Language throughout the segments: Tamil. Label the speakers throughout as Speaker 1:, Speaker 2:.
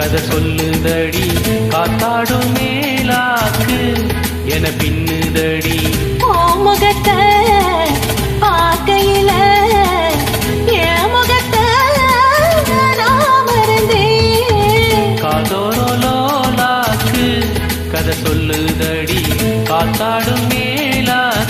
Speaker 1: கதை சொல்லுதடி. காத்தாடும் மேலாக்கு என பின்னுதடி.
Speaker 2: முகத்தை பார்க்கையில என் முகத்தை
Speaker 1: காதோரோலாக்கு கதை சொல்லுதடி. காத்தாடும் மேலாக்கு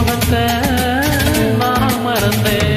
Speaker 2: மோகத்தை நான்
Speaker 1: மறந்தேன்.